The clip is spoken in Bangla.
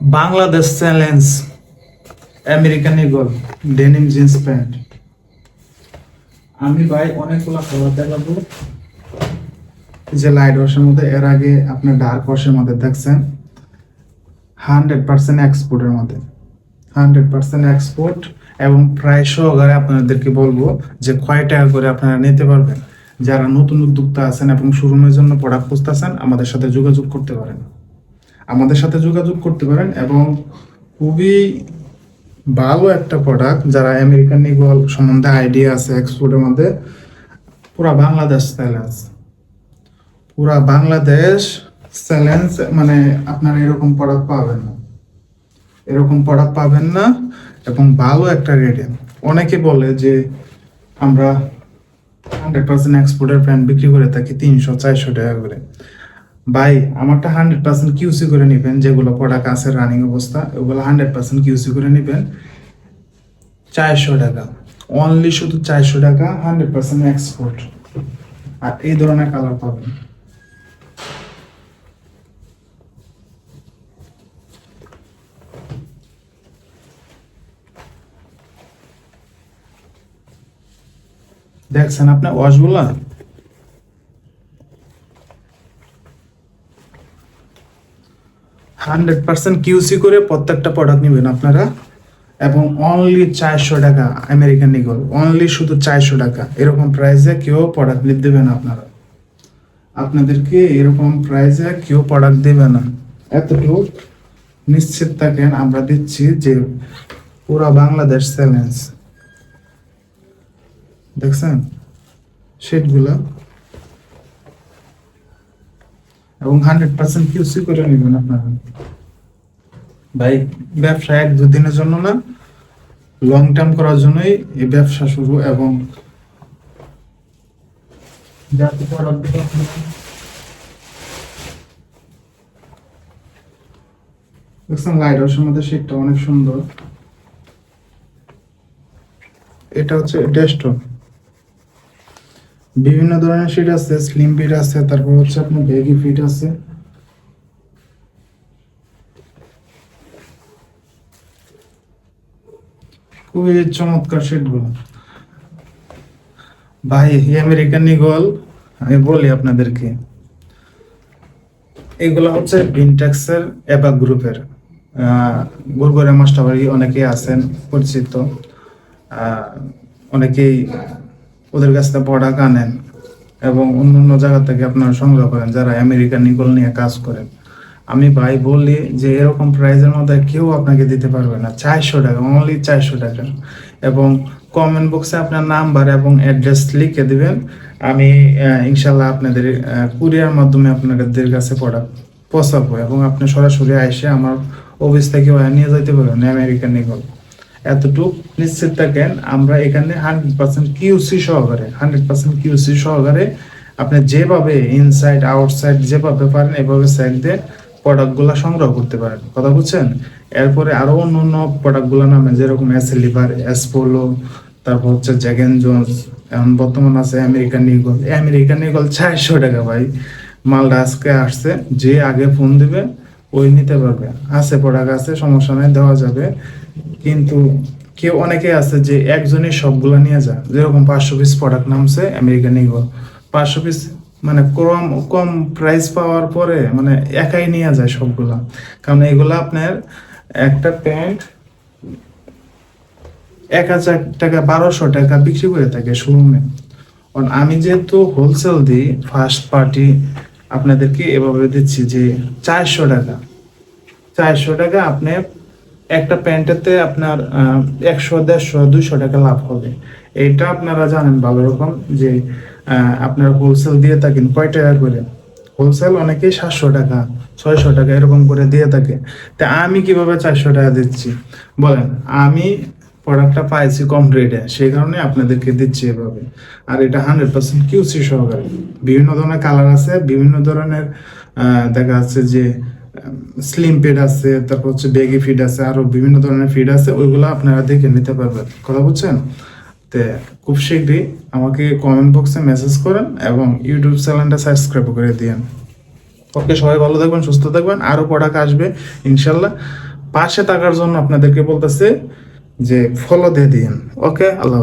Bangladesh challenge, American eagle denim jeans pant. আমি ভাই অনেকগুলো কালার দেখাবো। যে লাইট ওয়াশের মধ্যে, এর আগে আপনি ডার্ক ওয়াশের মধ্যে দেখছেন। হান্ড্রেড পার্সেন্ট এক্সপোর্টের মধ্যে। হান্ড্রেড পার্সেন্ট এক্সপোর্ট এবং প্রায় সহকারে আপনাদেরকে বলব যে কয় টাকা করে আপনারা নিতে পারবেন। যারা নতুন উদ্যোক্তা আছেন এবং শোরুমের জন্য প্রোডাক্ট খুঁজতেছেন, আমাদের সাথে যোগাযোগ করতে পারেন। আমাদের সাথে যোগাযোগ করতে পারেন এবং খুবই ভালো একটা প্রোডাক্ট যারা আমেরিকান ইগল সম্বন্ধে আইডিয়া আছে এক্সপোর্টের মধ্যে, পুরা বাংলাদেশ চ্যালেঞ্জ পুরা বাংলাদেশ চ্যালেঞ্জ মানে আপনারা এরকম প্রোডাক্ট পাবেন না। এরকম প্রোডাক্ট পাবেন না এবং ভালো একটা রেটে অনেকে বলে যে আমরা হান্ড্রেড পার্সেন্ট এক্সপোর্টের প্যান্ট বিক্রি করে থাকি তিনশো, চারশো টাকা করে। ভাই, আমারটা হান্ড্রেড পার্সেন্ট কিউসি করে নেবেন, যেগুলো প্রোডাক্ট আছে রানিং অবস্থা, ওগুলো হান্ড্রেড পার্সেন্ট কিউসি করে নেবেন। চারশো টাকা। অনলি শুধু চারশো টাকা হান্ড্রেড পার্সেন্ট এক্সপোর্ট আর এই ধরনের কালার পাবেন। দেখছেন আপনার ওয়াশগুলা হান্ড্রেড পার্সেন্ট কিউসি করে প্রত্যেকটা প্রোডাক্ট নেবেন আপনারা। এবং অনলি চারশো টাকা আমেরিকান নিগল অনলি শুধু চারশো টাকা। এরকম প্রাইসে কেউ প্রোডাক্ট দেবে না আপনারা। আপনাদেরকে এরকম প্রাইসে কেউ প্রোডাক্ট দেবে না। এতটুকু নিশ্চিত থাকেন, আমরা দিচ্ছি যে পুরা বাংলাদেশ চ্যালেঞ্জ দেখছেন? শেডগুলা এবং হান্ড্রেড পার্সেন্ট কিউসি করে নেবেন আপনারা। ভাই, ব্যবসা এক দুদিনের জন্য না লং টার্ম করার জন্যই এই ব্যবসা শুরু এবং দেখছেন লাইট হাউসের মধ্যে শেডটা অনেক সুন্দর। এটা হচ্ছে ডেস্কটপ বিভিন্ন ধরনের ফিট আছে স্লিম ফিট আছে, তারপর হচ্ছে আপনার বেগি ফিট আছে। খুবই চমৎকার সেটগুলো ভাই আমেরিকান ইগল আমি বলি আপনাদেরকে, এগুলো হচ্ছে ভিনটেক্সের এবা গ্রুপের গুরগুরে মাস্টারবাড়ি অনেকেই আছেন, পরিচিত। অনেকেই ওদের কাছ থেকে প্রোডাক্ট আনেন এবং অন্য অন্য জায়গা থেকে আপনারা সংগ্রহ করেন, যারা আমেরিকান নিকল নিয়ে কাজ করেন। আমি ভাই বলি যে, এরকম প্রাইজের মধ্যে কেউ আপনাকে দিতে পারবে না। চারশো টাকা অনলি চারশো টাকা। এবং কমেন্ট বক্সে আপনার নাম্বার এবং অ্যাড্রেস লিখে দিবেন। আমি ইনশাল্লাহ আপনাদের কুরিয়ার মাধ্যমে আপনাদের কাছে প্রোডাক্ট পৌঁছাবো এবং আপনি সরাসরি এসে আমার অফিস থেকে নিয়ে যেতে পারবেন, আমেরিকান নিকল। এতটুক নিশ্চিত থাকেন, আমরা এখানে হান্ড্রেড পার্সেন্ট কিউসি সহকারে হান্ড্রেড পার্সেন্ট কিউসি সহকারে আপনি যেভাবে ইনসাইড আউটসাইড যেভাবে পারেন, এভাবে স্যাক দিয়ে প্রোডাক্টগুলো সংগ্রহ করতে পারেন। কথা বুঝছেন? এরপরে আরও অন্য অন্য প্রোডাক্টগুলো নামে যেরকম এস লিভার এস পোলো তারপর হচ্ছে জ্যাগেন জোন্স এখন বর্তমান আছে আমেরিকান ইগল আমেরিকান ইগল চারশো টাকা ভাই। মালটা আজকে আসছে, যে আগে ফোন দিবে ওই নিতে পারবে। আছে প্রোডাক্ট আছে, সমস্যা নাই, দেওয়া যাবে। কিন্তু কেউ অনেকে আছে যে একজনই সবগুলা নিয়ে যায়। যেরকম পাঁচশো পিস প্রোডাক্ট নামছে আমেরিকান ইগল পাঁচশো পিস মানে কম কম প্রাইস পাওয়ার পরে মানে একাই নিয়ে যায় সবগুলা। কারণ এগুলা আপনার একটা প্যান্ট এক হাজার টাকা, বারোশো টাকা বিক্রি করে থাকে শোরুমে আমি যেহেতু হোলসেল দিই ফার্স্ট পার্টি আপনাদেরকে এভাবে দিচ্ছি যে চারশো টাকা। চারশো টাকা আপনি একটা প্যান্টেতে আপনার একশো, দেড়শো, দুইশো টাকা লাভ হবে। এটা আপনারা জানেন ভালো রকম যে আপনারা হোলসেল দিয়ে থাকেন। কয় টাকা করে? হোলসেল অনেকেই সাতশো টাকা, ছয়শো টাকা এরকম করে দিয়ে থাকে। তা আমি কীভাবে চারশো টাকা দিচ্ছি? বলেন, আমি প্রোডাক্টটা পাইছি কম রেটে সেই কারণে আপনাদেরকে দিচ্ছি এভাবে। আর এটা হান্ড্রেড পার্সেন্ট কিউসি সহকারে। বিভিন্ন ধরনের কালার আছে, বিভিন্ন ধরনের দেখা যাচ্ছে যে স্লিম ফিড আছে, তারপর হচ্ছে বেগি ফিড আছে, আরও বিভিন্ন ধরনের ফিড আছে, ওইগুলো আপনারা দেখে নিতে পারবেন। কথা বুঝছেন? তে খুব শীঘ্রই আমাকে কমেন্ট বক্সে মেসেজ করেন এবং ইউটিউব চ্যানেলটা সাবস্ক্রাইব করে দিয়েন। ওকে, সবাই ভালো থাকবেন, সুস্থ থাকবেন, আরও প্রোডাক্ট আসবে, ইনশাল্লাহ। পাশে থাকার জন্য আপনাদেরকে বলতেছে যে ফলো দিয়ে দিন ওকে আল্লাহ